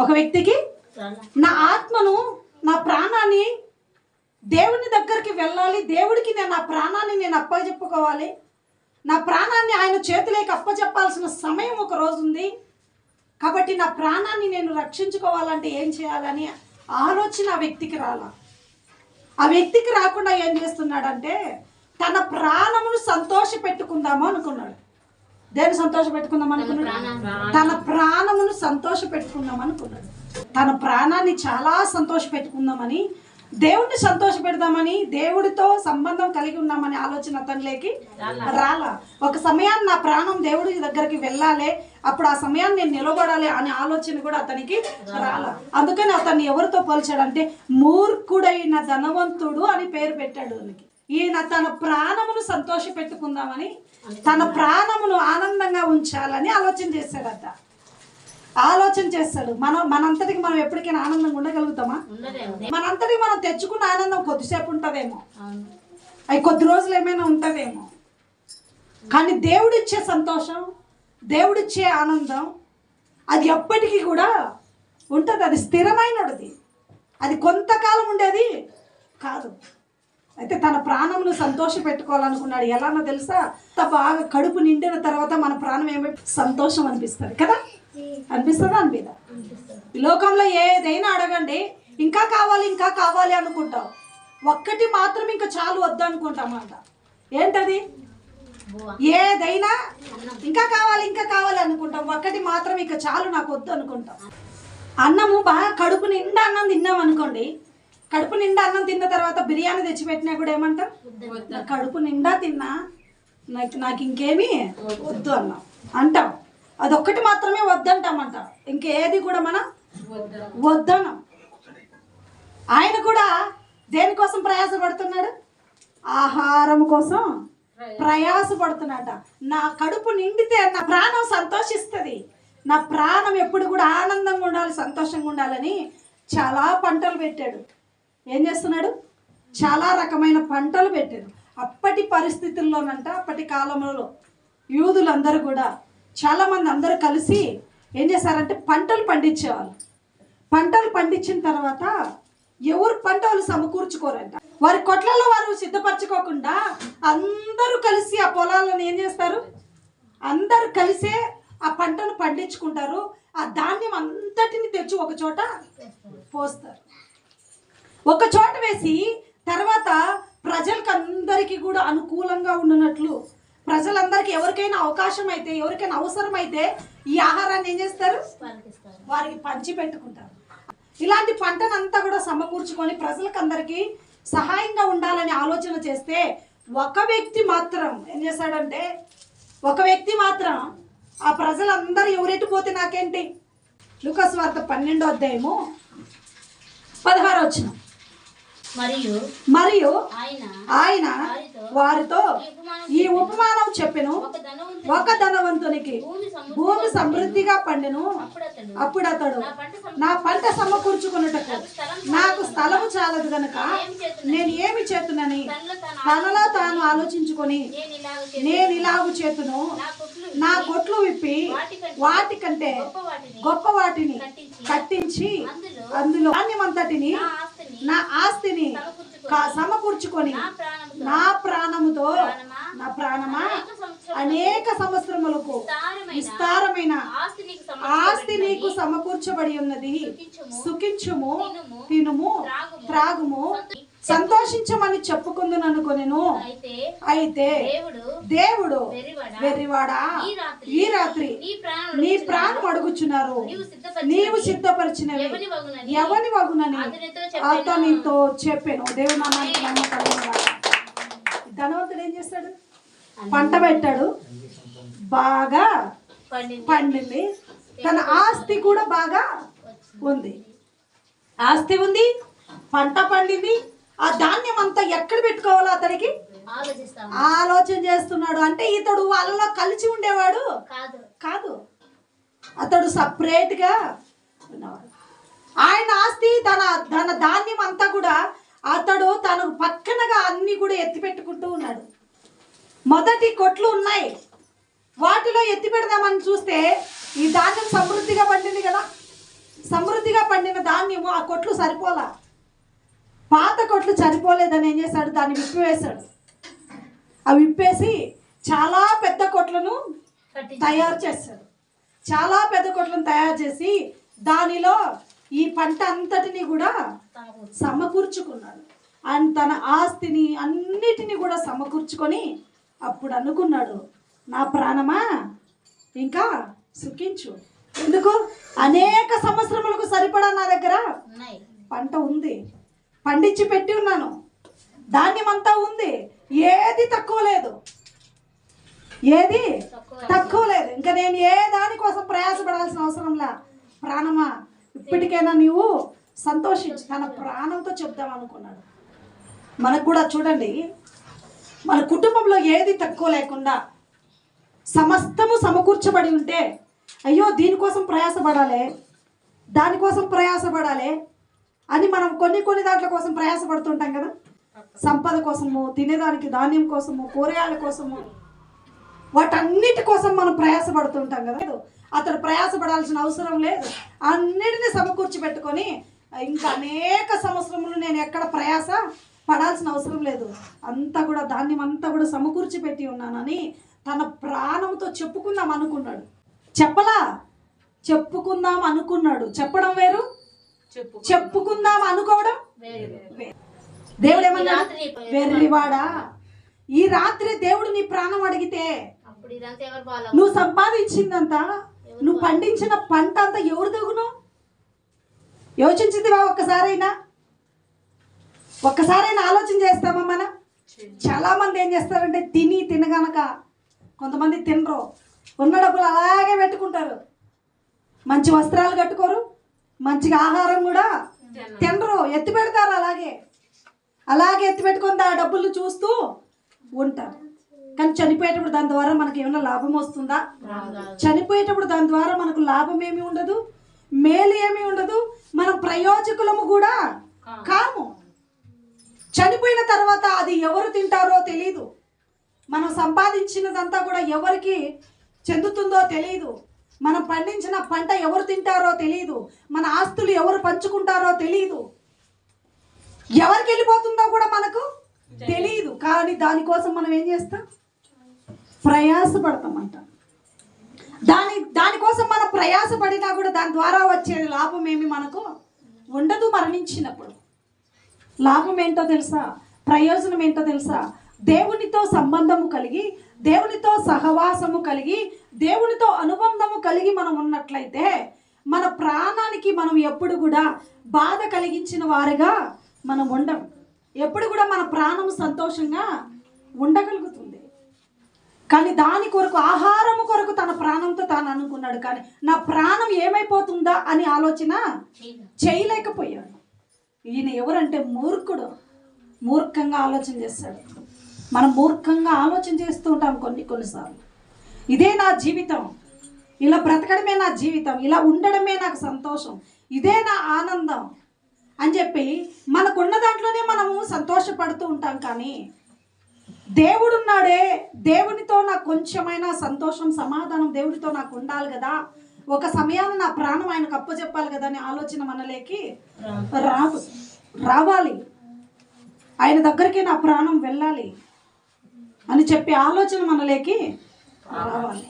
ఒక వ్యక్తికి నా ఆత్మను నా ప్రాణాన్ని దేవుని దగ్గరికి వెళ్ళాలి. దేవుడికి నేను నా ప్రాణాన్ని నేను అప్పచెప్పుకోవాలి. నా ప్రాణాన్ని ఆయన చేతిలోకి అప్పచెప్పాల్సిన సమయం ఒక రోజు ఉంది. కాబట్టి నా ప్రాణాన్ని నేను రక్షించుకోవాలంటే ఏం చేయాలని ఆలోచన ఆ వ్యక్తికి రాల. ఆ వ్యక్తికి రాకుండా ఏం చేస్తున్నాడంటే తన ప్రాణమును సంతోష పెట్టుకుందాము అనుకున్నాడు. దేని సంతోష పెట్టుకుందాం అనుకున్నాడు? తన ప్రాణమును సంతోష పెట్టుకుందాం అనుకున్నాడు. తన ప్రాణాన్ని చాలా సంతోష పెట్టుకుందామని దేవుడిని సంతోష పెడదామని దేవుడితో సంబంధం కలిగి ఉన్నామని ఆలోచన అతనిలోకి రాలా. ఒక సమయాన్ని నా ప్రాణం దేవుడి దగ్గరికి వెళ్ళాలి అప్పుడు ఆ సమయాన్ని నేను నిలబడాలి అనే ఆలోచన కూడా అతనికి రాలా. అందుకని అతన్ని ఎవరితో పోల్చాడంటే మూర్ఖుడైన ధనవంతుడు అని పేరు పెట్టాడు అతనికి. ఈయన తన ప్రాణమును సంతోష పెట్టుకుందామని తన ప్రాణమును ఆనందంగా ఉంచాలని ఆలోచన చేశాడట. ఆలోచన చేస్తాడు. మనం మనంతటికి మనం ఎప్పటికైనా ఆనందంగా ఉండగలుగుతామా? మనంతటికి మనం తెచ్చుకున్న ఆనందం కొద్దిసేపు ఉంటుందేమో. అవి కొద్ది రోజులు ఏమైనా ఉంటుందేమో. కానీ దేవుడిచ్చే సంతోషం దేవుడిచ్చే ఆనందం అది ఎప్పటికీ కూడా ఉంటుంది. అది స్థిరమైనది. అది కొంతకాలం ఉండేది కాదు. అయితే తన ప్రాణమును సంతోష పెట్టుకోవాలనుకున్నాడు. ఎలానో తెలుసా? అంత బాగా కడుపు నిండిన తర్వాత మన ప్రాణం ఏమై? సంతోషం అనిపిస్తుంది కదా? అనిపిస్తుందా అనిపిదా ఈ లోకంలో ఏదైనా అడగండి. ఇంకా కావాలి ఇంకా కావాలి అనుకుంటాం. ఒక్కటి మాత్రం ఇంకా చాలు వద్దు అనుకుంటాం అంట. ఏంటది? ఏదైనా ఇంకా కావాలి ఇంకా కావాలి అనుకుంటాం. ఒక్కటి మాత్రం ఇంకా చాలు నాకు వద్దు అనుకుంటాం. అన్నము బాగా కడుపు నిండా అన్నం తిన్నాం అనుకోండి కడుపు నిండా అన్నం తిన్న తర్వాత బిర్యానీ తెచ్చిపెట్టినా కూడా ఏమంటారు "నా కడుపు నిండా తిన్నా నాకు నాకు ఇంకేమీ వద్దు అన్నాం. అంటాం అదొక్కటి మాత్రమే వద్దంటామంట. ఇంకేది కూడా మనం వద్దనం. ఆయన కూడా దేనికోసం ప్రయాసపడుతున్నాడు? ఆహారం కోసం ప్రయాసపడుతున్నాడ నా కడుపు నిండితే నా ప్రాణం సంతోషిస్తుంది. నా ప్రాణం ఎప్పుడు కూడా ఆనందంగా ఉండాలి సంతోషంగా ఉండాలని చాలా పంటలు పెట్టాడు. ఏం చేస్తున్నాడు? చాలా రకమైన పంటలు పెట్టారు అప్పటి పరిస్థితుల్లోనంట అప్పటి కాలంలో యూదులందరూ కూడా చాలామంది అందరూ కలిసి ఏం చేశారంటే పంటలు పండించేవాళ్ళు. పంటలు పండించిన తర్వాత ఎవరు పంట వాళ్ళు సమకూర్చుకోరంట. వారి కొట్లలో వారు సిద్ధపరచుకోకుండా అందరూ కలిసి ఆ పొలాలను ఏం చేస్తారు? అందరూ కలిసే ఆ పంటను పండించుకుంటారు. ఆ ధాన్యం అంతటిని తెచ్చి ఒక చోట పోస్తారు. ఒక చోట వేసి తర్వాత ప్రజలకు అందరికీ కూడా అనుకూలంగా ఉండనట్లు. ప్రజలందరికీ ఎవరికైనా అవకాశం అయితే ఎవరికైనా అవసరం అయితే ఈ ఆహారాన్ని ఏం చేస్తారు? వారికి పంచి పెట్టుకుంటారు. ఇలాంటి పంటనంతా కూడా సమకూర్చుకొని ప్రజలకు అందరికీ సహాయంగా ఉండాలని ఆలోచన చేస్తే ఒక వ్యక్తి మాత్రం ఏం చేశాడంటే ఒక వ్యక్తి మాత్రం ఆ ప్రజలందరూ ఎవరెటు పోతే నాకేంటి? లుకస్ వార్త పన్నెండో అధ్యాయము పదహారు వచ్చిన మరియు ఆయన వారితో ఈ ఉపమానం చెప్పెను. ఒక ధనవంతునికి భూమి సమృద్ధి భూమి సమృద్ధిగా పండెను. అప్పుడు అతడు నా పంట సమ- నా పంట సమకూర్చుకున్నటకు స్థలం నాకు స్థలము చాలదు గనక నేను ఏమి చేతునని? తనలో తాను ఆలోచించుకొని నేను ఇలాగ చేతును. నా కొట్లు విప్పి వాటికంటే గొప్ప వాటిని కట్టించి అందులో ధాన్యమంతటిని నా ఆస్తిని సమకూర్చుకొని నా ప్రాణముతో ప్రాణమా? నా ప్రాణమా? అనేక సంవత్సరములకు విస్తారమైన ఆస్తి నీకు సమకూర్చబడి ఉన్నది. సుఖించుము తినుము త్రాగుము సంతోషించమని చెప్పుకుందును అనుకొనెను అయితే అయితే దేవుడు దేవుడు వెర్రివాడా? ఈ రాత్రి నీ ప్రాణం అడుగుచున్నారు. నీవు సిద్ధపరిచినవి. నీవు సిద్ధపరిచినవి. ఎవని వగునని? అతనితో చెప్పెను. దేవుడు. ధనవంతుడు ఏం చేస్తాడు? పంట పెట్టాడు. బాగా పండింది. తన ఆస్తి కూడా బాగా ఉంది. ఆస్తి ఉంది పంట పండింది ఆ ధాన్యం అంతా ఎక్కడ పెట్టుకోవాలో అతనికి ఆలోచిస్తాము. ఆలోచన చేస్తున్నాడు. అంటే ఇతడు వాళ్ళలో కలిసి ఉండేవాడు? కాదు. అతడు సపరేట్గా ఉన్నవాడు. ఆయన ఆస్తి తన తన ధాన్యం అంతా కూడా అతడు తన పక్కనగా అన్ని కూడా ఎత్తి పెట్టుకుంటూ ఉన్నాడు. మొదటి కొట్లు ఉన్నాయి. వాటిలో ఎత్తి పెడదామని చూస్తే ఈ ధాన్యం సమృద్ధిగా పండింది కదా? సమృద్ధి పండిన ధాన్యము ఆ కొట్లు సరిపోలా? పాత కొట్లు సరిపోలేదని ఏం చేశాడు? దాన్ని విప్పివేశాడు. అవి విప్పేసి చాలా పెద్ద కొట్లను తయారు చేశాడు. చాలా పెద్ద కొట్లను తయారు చేసి దానిలో ఈ పంట అంతటిని కూడా సమకూర్చుకున్నాడు. ఆయన తన ఆస్తిని అన్నిటిని కూడా సమకూర్చుకొని అప్పుడు అనుకున్నాడు నా ప్రాణమా? ఇంకా సుఖించు. ఎందుకు? అనేక సంవత్సరములకు సరిపడా నా దగ్గర పంట ఉంది. పండించి పెట్టి ఉన్నాను. ధాన్యం అంతా ఉంది. ఏది తక్కువ లేదు. ఏది తక్కువ లేదు. ఇంకా నేను ఏ దానికోసం ప్రయాసపడాల్సిన అవసరం లే. ప్రాణమా? ఇప్పటికైనా నీవు సంతోషించు. తన ప్రాణంతో చెప్దాం అనుకున్నాడు. మనకు కూడా చూడండి. మన కుటుంబంలో ఏది తక్కువ లేకుండా సమస్తము సమకూర్చబడి ఉంటే అయ్యో దీనికోసం ప్రయాసపడాలి. దానికోసం ప్రయాసపడాలి. అని మనం కొన్ని కొన్ని దాంట్ల కోసం ప్రయాసపడుతుంటాం కదా. సంపద కోసము తినేదానికి ధాన్యం కోసము కూరగాయల కోసము వాటన్నిటి కోసం మనం ప్రయాసపడుతుంటాం కదా. అతడు ప్రయాసపడాల్సిన అవసరం లేదు. అన్నిటిని సమకూర్చి పెట్టుకొని ఇంకా అనేక సంవత్సరములు నేను ఎక్కడ ప్రయాస పడాల్సిన అవసరం లేదు. అంతా కూడా ధాన్యం అంతా కూడా సమకూర్చి పెట్టి ఉన్నానని తన ప్రాణంతో చెప్పుకుందాం అనుకున్నాడు. చెప్పలా? చెప్పుకుందాం అనుకున్నాడు. చెప్పడం వేరు? చెప్పుకుందాం. అనుకోవడం. దేవుడు ఏమన్నాడు రాత్రి వెర్రివాడా? ఈ రాత్రి దేవుడు నీ ప్రాణం అడిగితే నువ్వు సంపాదించిందంతా? నువ్వు పండించిన పంట అంతా ఎవరు తగును? యోచించిందివా ఒక్కసారైనా? ఒక్కసారైనా ఆలోచన చేస్తామా మనం? చాలా మంది ఏం చేస్తారంటే తిని తినగనక కొంతమంది తినరు. ఉన్న డబ్బులు అలాగే పెట్టుకుంటారు. మంచి వస్త్రాలు కట్టుకోరు. మంచిగా ఆహారం కూడా తినరు. ఎత్తి పెడతారు అలాగే. అలాగే ఎత్తి పెట్టుకొని ఆ డబ్బులు చూస్తూ ఉంటారు. కానీ చనిపోయేటప్పుడు దాని ద్వారా మనకి ఏమైనా లాభం వస్తుందా? చనిపోయేటప్పుడు దాని ద్వారా మనకు లాభం ఏమీ ఉండదు మేలు ఏమీ ఉండదు మనం ప్రయోజకులము కూడా కాము. చనిపోయిన తర్వాత అది ఎవరు తింటారో తెలియదు మనం సంపాదించినదంతా కూడా ఎవరికి చెందుతుందో తెలియదు మనం పండించిన పంట ఎవరు తింటారో తెలియదు మన ఆస్తులు ఎవరు పంచుకుంటారో తెలియదు ఎవరికి వెళ్ళిపోతుందో కూడా మనకు తెలియదు కానీ దానికోసం మనం ఏం చేస్తాం? ప్రయాసపడతామంట. దాని దానికోసం మనం ప్రయాసపడినా కూడా దాని ద్వారా వచ్చే లాభం ఏమి మనకు ఉండదు మరణించినప్పుడు. లాభం ఏంటో తెలుసా? ప్రయోజనం ఏంటో తెలుసా? దేవునితో సంబంధము కలిగి దేవునితో సహవాసము కలిగి దేవునితో అనుబంధము కలిగి మనం ఉన్నట్లయితే మన ప్రాణానికి మనం ఎప్పుడు కూడా బాధ కలిగించిన వారుగా మనం ఉండం. ఎప్పుడు కూడా మన ప్రాణం సంతోషంగా ఉండగలుగుతుంది. కానీ దాని కొరకు ఆహారము కొరకు తన ప్రాణంతో తాను అనుకున్నాడు. కానీ నా ప్రాణం ఏమైపోతుందా అని ఆలోచన చేయలేకపోయాడు. ఈయన ఎవరంటే మూర్ఖుడు. మూర్ఖంగా ఆలోచన చేస్తాడు. మనం మూర్ఖంగా ఆలోచన చేస్తూ ఉంటాం కొన్ని కొన్నిసార్లు. ఇదే నా జీవితం. ఇలా బ్రతకడమే నా జీవితం. ఇలా ఉండడమే నాకు సంతోషం. ఇదే నా ఆనందం అని చెప్పి మనకున్న దాంట్లోనే మనము సంతోషపడుతూ ఉంటాం కానీ దేవుడున్నాడే దేవునితో నాకు కొంచెమైనా సంతోషం సమాధానం దేవుడితో నాకు ఉండాలి కదా. ఒక సమయాన్ని నా ప్రాణం ఆయనకు అప్పచెప్పాలి కదా అనే ఆలోచన మనలేకి రాదు. రావాలి. ఆయన దగ్గరికి నా ప్రాణం వెళ్ళాలి. అని చెప్పి ఆలోచన మనలేకి రావాలి.